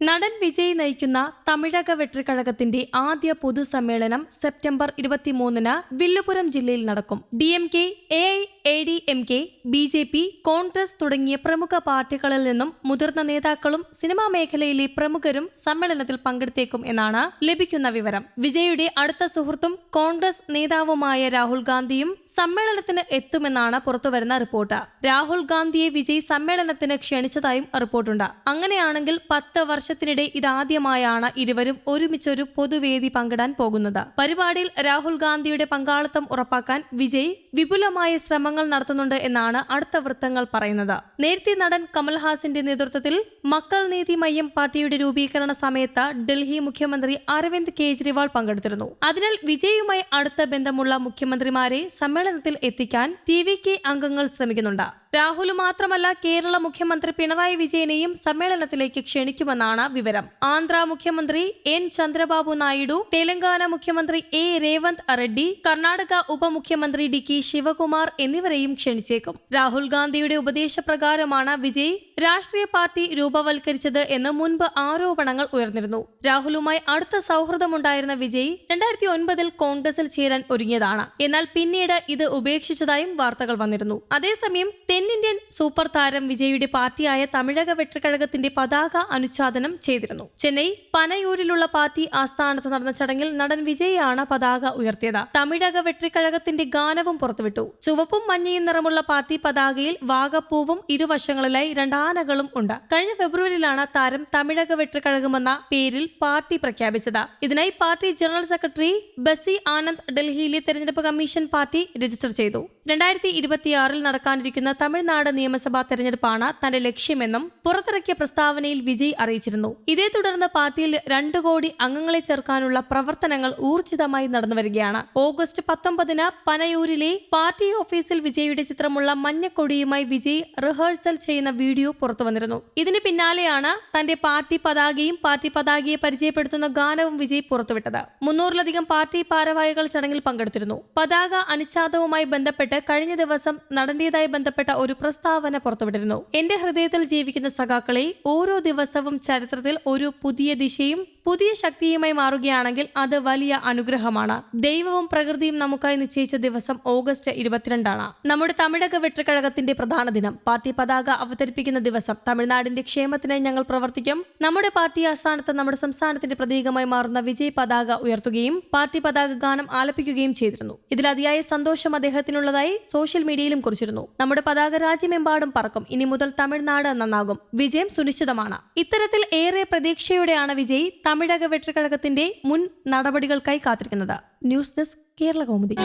നടൻ വിജയ് നയിക്കുന്ന തമിഴക വെട്രിക്കഴകത്തിന്റെ ആദ്യ പൊതുസമ്മേളനം സെപ്റ്റംബർ ഇരുപത്തിമൂന്നിന് വില്ലുപുരം ജില്ലയിൽ നടക്കും. D M K A I A D M K B J P Congress തുടങ്ങിയ പ്രമുഖ പാർട്ടികളിൽ നിന്നും മുതിർന്ന നേതാക്കളും സിനിമാ മേഖലയിലെ പ്രമുഖരും സമ്മേളനത്തിൽ പങ്കെടുത്തേക്കും എന്നാണ് ലഭിക്കുന്ന വിവരം. വിജയുടെ അടുത്ത സുഹൃത്തും കോൺഗ്രസ് നേതാവുമായ രാഹുൽ ഗാന്ധിയും സമ്മേളനത്തിന് എത്തുമെന്നാണ് പുറത്തുവരുന്ന റിപ്പോർട്ട്. രാഹുൽ ഗാന്ധിയെ വിജയ് സമ്മേളനത്തിന് ക്ഷണിച്ചതായും റിപ്പോർട്ടുണ്ട്. അങ്ങനെയാണെങ്കിൽ പത്ത് വർഷത്തിനിടെ ഇതാദ്യമായാണ് ഇരുവരും ഒരുമിച്ചൊരു പൊതുവേദി പങ്കിടാൻ പോകുന്നത്. പരിപാടിയിൽ രാഹുൽ ഗാന്ധിയുടെ പങ്കാളിത്തം ഉറപ്പാക്കാൻ വിജയ് വിപുലമായ ശ്രമങ്ങൾ നടത്തുന്നുണ്ട് എന്നാണ് അടുത്ത വൃത്തങ്ങൾ പറയുന്നത്. നേരത്തെ നടൻ കമൽഹാസിന്റെ നേതൃത്വത്തിൽ മക്കൾ നീതി മയ്യം പാർട്ടിയുടെ രൂപീകരണ സമയത്ത് ഡൽഹി മുഖ്യമന്ത്രി അരവിന്ദ് കെജ്രിവാൾ പങ്കെടുത്തിരുന്നു. അതിനാൽ വിജയുമായി അടുത്ത ബന്ധമുള്ള മുഖ്യമന്ത്രിമാരെ സമ്മേളനത്തിൽ എത്തിക്കാൻ ടി വി കെ അംഗങ്ങൾ ശ്രമിക്കുന്നുണ്ട്. രാഹുൽ മാത്രമല്ല കേരള മുഖ്യമന്ത്രി പിണറായി വിജയനെയും സമ്മേളനത്തിലേക്ക് ക്ഷണിക്കുമെന്നാണ് വിവരം. ആന്ധ്ര മുഖ്യമന്ത്രി എൻ ചന്ദ്രബാബു നായിഡു തെലങ്കാന മുഖ്യമന്ത്രി എ രേവന്ത് റെഡ്ഡി കർണാടക ഉപമുഖ്യമന്ത്രി ഡി കെ ശിവകുമാർ എന്നിവരെയും ക്ഷണിച്ചേക്കും. രാഹുൽ ഗാന്ധിയുടെ ഉപദേശപ്രകാരമാണ് വിജയ് രാഷ്ട്രീയ പാർട്ടി രൂപവൽക്കരിച്ചത് എന്ന് മുൻപ് ആരോപണങ്ങൾ ഉയർന്നിരുന്നു. രാഹുലുമായി അടുത്ത സൗഹൃദമുണ്ടായിരുന്ന വിജയ് രണ്ടായിരത്തി ഒൻപതിൽ കോൺഗ്രസിൽ ചേരാൻ ഒരുങ്ങിയതാണ്. എന്നാൽ പിന്നീട് ഇത് ഉപേക്ഷിച്ചതായും വാർത്തകൾ വന്നിരുന്നു. അതേസമയം തെന്നിന്ത്യൻ സൂപ്പർ താരം വിജയുടെ പാർട്ടിയായ തമിഴക വെട്ടക്കഴകത്തിന്റെ പതാക അനുച്ഛാദനം ചെയ്തിരുന്നു. ചെന്നൈ പനയൂരിലുള്ള പാർട്ടി ആസ്ഥാനത്ത് നടന്ന ചടങ്ങിൽ നടൻ വിജയാണ് പതാക ഉയർത്തിയത്. തമിഴക വെട്ടിക്കഴകത്തിന്റെ ഗാനവും പുറത്തുവിട്ടു. ചുവപ്പും മഞ്ഞയും നിറമുള്ള പാർട്ടി പതാകയിൽ വാഗപ്പൂവും ഇരുവശങ്ങളിലായി രണ്ടാനകളും ഉണ്ട്. കഴിഞ്ഞ ഫെബ്രുവരിയിലാണ് താരം തമിഴക വെട്ടിക്കഴകമെന്ന പേരിൽ പാർട്ടി പ്രഖ്യാപിച്ചത്. ഇതിനായി party general secretary Bussy Anand ഡൽഹിയിലെ തെരഞ്ഞെടുപ്പ് കമ്മീഷൻ പാർട്ടി രജിസ്റ്റർ ചെയ്തു. രണ്ടായിരത്തി ഇരുപത്തിയാറിൽ നടക്കാനിരിക്കുന്ന തമിഴ്നാട് നിയമസഭാ തെരഞ്ഞെടുപ്പാണ് തന്റെ ലക്ഷ്യമെന്നും പുറത്തിറക്കിയ പ്രസ്താവനയിൽ വിജയ് അറിയിച്ചിരുന്നു. ഇതേ തുടർന്ന് പാർട്ടിയിൽ രണ്ടു കോടി അംഗങ്ങളെ ചേർക്കാനുള്ള പ്രവർത്തനങ്ങൾ ഊർജിതമായി നടന്നുവരികയാണ് ഓഗസ്റ്റ് പത്തൊമ്പതിന് പനയൂരിലെ പാർട്ടി ഓഫീസിൽ വിജയുടെ ചിത്രമുള്ള മഞ്ഞക്കൊടിയുമായി വിജയ് റിഹേഴ്സൽ ചെയ്യുന്ന വീഡിയോ പുറത്തുവന്നിരുന്നു ഇതിന് പിന്നാലെയാണ് തന്റെ പാർട്ടി പതാകയും പാർട്ടി പതാകയെ പരിചയപ്പെടുത്തുന്ന ഗാനവും വിജയ് പുറത്തുവിട്ടത്. മുന്നൂറിലധികം പാർട്ടി ഭാരവാഹികൾ ചടങ്ങിൽ പങ്കെടുത്തിരുന്നു. പതാക അനുച്ഛാദവുമായി ബന്ധപ്പെട്ട് കഴിഞ്ഞ ദിവസം നടന്റേതായി ബന്ധപ്പെട്ട ഒരു പ്രസ്താവന പുറത്തുവിട്ടിരുന്നു. എന്റെ ഹൃദയത്തിൽ ജീവിക്കുന്ന സഖാക്കളെ ഓരോ ദിവസവും ചരിത്രത്തിൽ ഒരു പുതിയ ദിശയും പുതിയ ശക്തിയുമായി മാറുകയാണെങ്കിൽ അത് വലിയ അനുഗ്രഹമാണ്. ദൈവവും പ്രകൃതിയും നമുക്കായി നിശ്ചയിച്ച ദിവസം ഓഗസ്റ്റ് ഇരുപത്തിരണ്ടാണ്. നമ്മുടെ തമിഴക വെട്ടക്കഴകത്തിന്റെ പ്രധാന ദിനം. പാർട്ടി പതാക അവതരിപ്പിക്കുന്ന ദിവസം. തമിഴ്നാടിന്റെ ക്ഷേമത്തിനായി ഞങ്ങൾ പ്രവർത്തിക്കും. നമ്മുടെ പാർട്ടി ആസ്ഥാനത്ത് നമ്മുടെ സംസ്ഥാനത്തിന്റെ പ്രതീകമായി മാറുന്ന വിജയ് പതാക ഉയർത്തുകയും പാർട്ടി പതാക ഗാനം ആലപിക്കുകയും ചെയ്തിരുന്നു. ഇതിൽ അതിയായ സന്തോഷം അദ്ദേഹത്തിനുള്ളതായി സോഷ്യൽ മീഡിയയിലും കുറിച്ചിരുന്നു. നമ്മുടെ പതാക രാജ്യമെമ്പാടും പറക്കും. ഇനി മുതൽ തമിഴ്നാട് നന്നാകും. വിജയം സുനിശ്ചിതമാണ്. ഇത്തരത്തിൽ ഏറെ പ്രതീക്ഷയോടെയാണ് വിജയ് തമിഴക വെട്ടിക്കഴകത്തിന്റെ മുൻ നടപടികൾക്കായി കാത്തിരിക്കുന്നത് ന്യൂസ് ഡെസ്ക് കേരള കൗമുദി